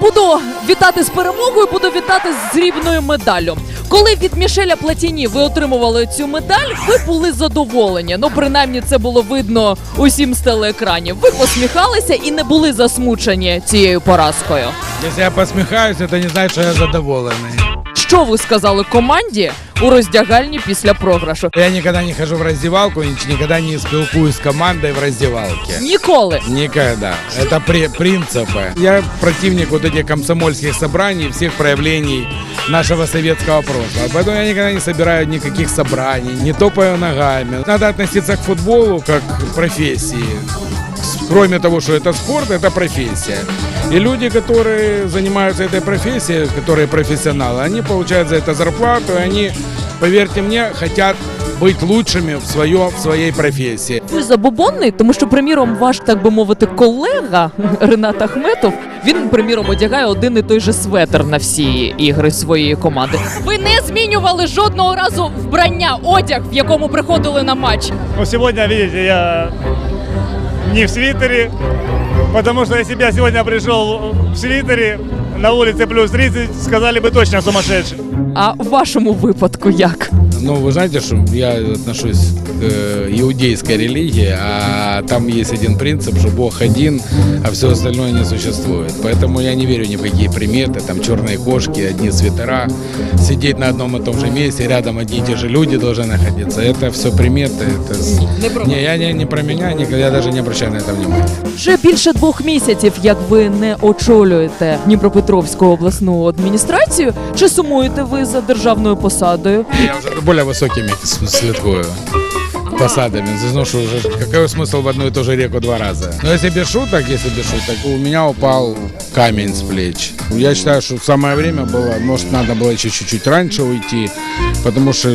буду вітати з перемогою, буду вітати з срібною медаллю. Коли від Мішеля Платіні ви отримували цю медаль, ви були задоволені. Ну, принаймні, це було видно усім з телеекранів. Ви посміхалися і не були засмучені цією поразкою. Якщо я посміхаюся, то не знаю, що я задоволений. Що ви сказали команді у роздягальні після програшу? Я никогда не хожу в раздевалку, ни- никогда не спілкуюсь с командой в раздевалке. Ніколи. Никогда. Это при, принципы. Я противник вот этих комсомольских собраний, всех проявлений нашего советского прошлого. Поэтому я никогда не собираю никаких собраний, не топаю ногами. Надо относиться к футболу как к профессии. С- Кроме того, что это спорт, это профессия. И люди, которые занимаются этой профессией, которые профессионалы, они получают за это зарплату, и они, поверьте мне, хотят быть лучшими в, своё, в своей профессии. Ви забобонний, тому що, приміром, ваш, так би мовити, колега Ренат Ахметов, він, приміром, одягає один і той же светр на всі ігри своєї команди. Ви не змінювали жодного разу вбрання, одяг, в якому приходили на матч. Ну, сегодня, видите, я не в свитере, потому что если бы я сегодня пришел в свитере, на улице плюс 30, сказали бы точно сумасшедший. А в вашому випадку як? Ну, вы знаете, что я отношусь к э, иудейской религии, а там есть один принцип, что Бог один, а все остальное не существует. Поэтому я не верю ни в какие приметы, там черные кошки, одни свитера, сидеть на одном и том же месте, рядом одни и те же люди должны находиться. Это все приметы. Это... с- Не про Не, я не, не про меня, никогда, я даже не обращаю на это внимания. Вже більше двох місяців, як ви не очолюєте Дніпропетровську обласну адміністрацію. Чи сумуєте ви за державною посадою? Я уже за более высокими с- слідкую посадами. Ну что уже, какой смысл в одну и ту же реку два раза? Но если без шуток, если без шуток, у меня упал камень с плеч. Я считаю, что самое время было, может, надо было еще чуть-чуть раньше уйти, потому что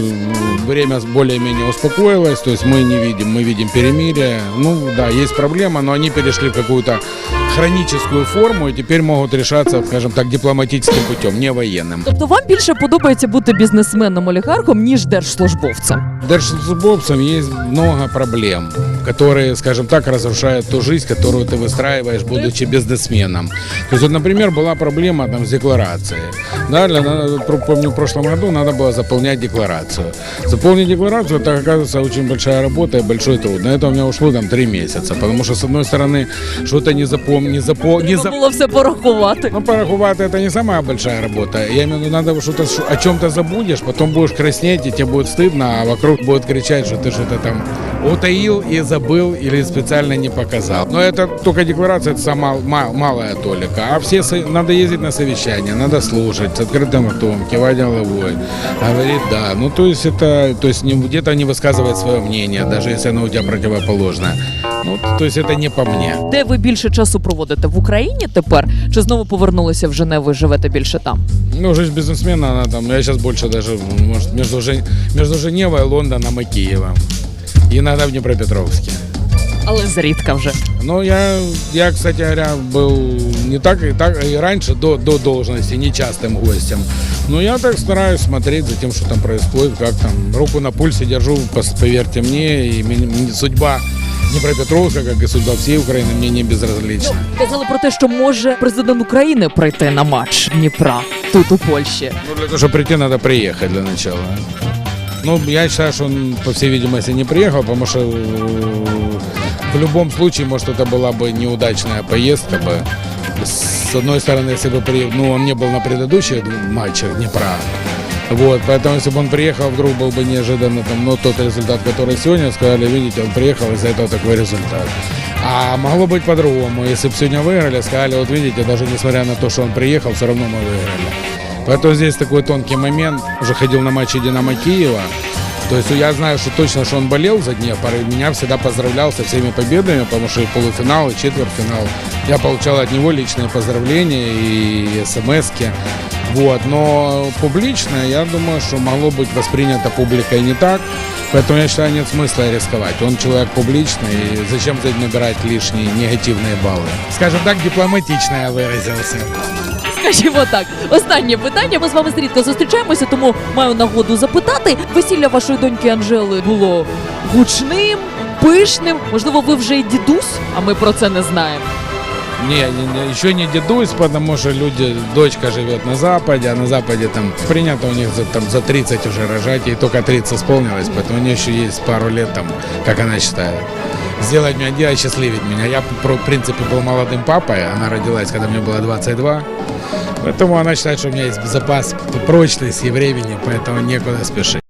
время более-менее успокоилось, то есть мы не видим, мы видим перемирие. Ну да, есть проблема, но они перешли в какую-то хроническую форму и теперь могут решаться, скажем так, дипломатическим путем, не военным. Тобто вам більше подобається бути бізнесменом олігархом ніж держслужбовцем? Держслужбовцам есть много проблем, которые, скажем так, разрушают ту жизнь, которую ты выстраиваешь, будучи бизнесменом. То есть, вот, например, была проблема там с декларацией. Да, для, надо- про- помню, в прошлом году надо было заполнять декларацию. Заполнить декларацию, это, оказывается, очень большая работа и большой труд. На это у меня ушло там три месяца, потому что, с одной стороны, что-то не запомнить, не запо... не зап- було все порахувати. ну, порахувати это не самая большая работа. Я имею в виду, надо что-то о чем-то забудешь, потом будешь краснеть, и тебе будет стыдно, а вокруг будут кричать, что ты что-то там утаил и забыл или специально не показал. Но это только декларация, это сама ма- малая толика. А все надо ездить на совещания, надо слушать с открытым ртом, кивать головой, говорить да. Ну, то есть это, то есть где-то не высказывать свое мнение, даже если оно у тебя противоположное. Ну, то есть это не по мне. Де ви більше часу проводите в Україні тепер? Чи знову повернулися в Женеву і живете більше там? Ну, жизнь бизнесмена, она там, я сейчас больше даже, может, между, Жен- между Женевой, Лондоном и Киевом. И иногда в Днепропетровске. Але зрідка вже. Но я, я, кстати говоря, был не так и так и раньше до, до должности нечастым гостем. Но я так стараюсь смотреть за тем, что там происходит, как там руку на пульсе держу, пос- поверьте мне, и мне- мне судьба Днепропетровска, как и судьба всей Украины, мне не безразлична. Казали про те, що може президент України прийти на матч Дніпра тут у Польщі. Ну, для того, чтобы прийти, надо приехать для начала. Ну, я считаю, что он, по всей видимости, не приехал, потому что э, в любом случае, может, это была бы неудачная поездка бы. С одной стороны, если бы при... ну, он не был на предыдущих матчах Днепра, Вот, поэтому если бы он приехал, вдруг был бы неожиданно там, ну, тот результат, который сегодня сказали, видите, он приехал, из-за этого такой результат. А могло быть по-другому. Если бы сегодня выиграли, сказали, вот видите, даже несмотря на то, что он приехал, все равно мы выиграли. Поэтому здесь такой тонкий момент. Уже ходил на матчи Динамо Киева. То есть я знаю, что точно, что он болел за Днепр, и меня всегда поздравлял со всеми победами, потому что и полуфинал, и четвертьфинал. Я получал от него личные поздравления и смс. Вот. Но публично, я думаю, что могло быть воспринято публикой не так. Поэтому я считаю, нет смысла рисковать. Он человек публичный, и зачем за этим набирать лишние негативные баллы? Скажем так, дипломатично я выразился. Скажімо так, останнє питання. Ми з вами рідко зустрічаємося, тому маю нагоду запитати. Весілля вашої доньки Анжели було гучним, пишним. Можливо, ви вже й дідусь, а ми про це не знаємо. Не, не, не, еще не дедусь, потому что люди, дочка живет на Западе, а на Западе там принято у них за, там, за 30 уже рожать, ей только 30 исполнилось, поэтому у нее еще есть пару лет там, как она считает. Сделать меня, делать счастливить меня. Я, в принципе, был молодым папой, она родилась, когда мне было 22. Поэтому она считает, что у меня есть запас прочности и времени, поэтому некуда спешить.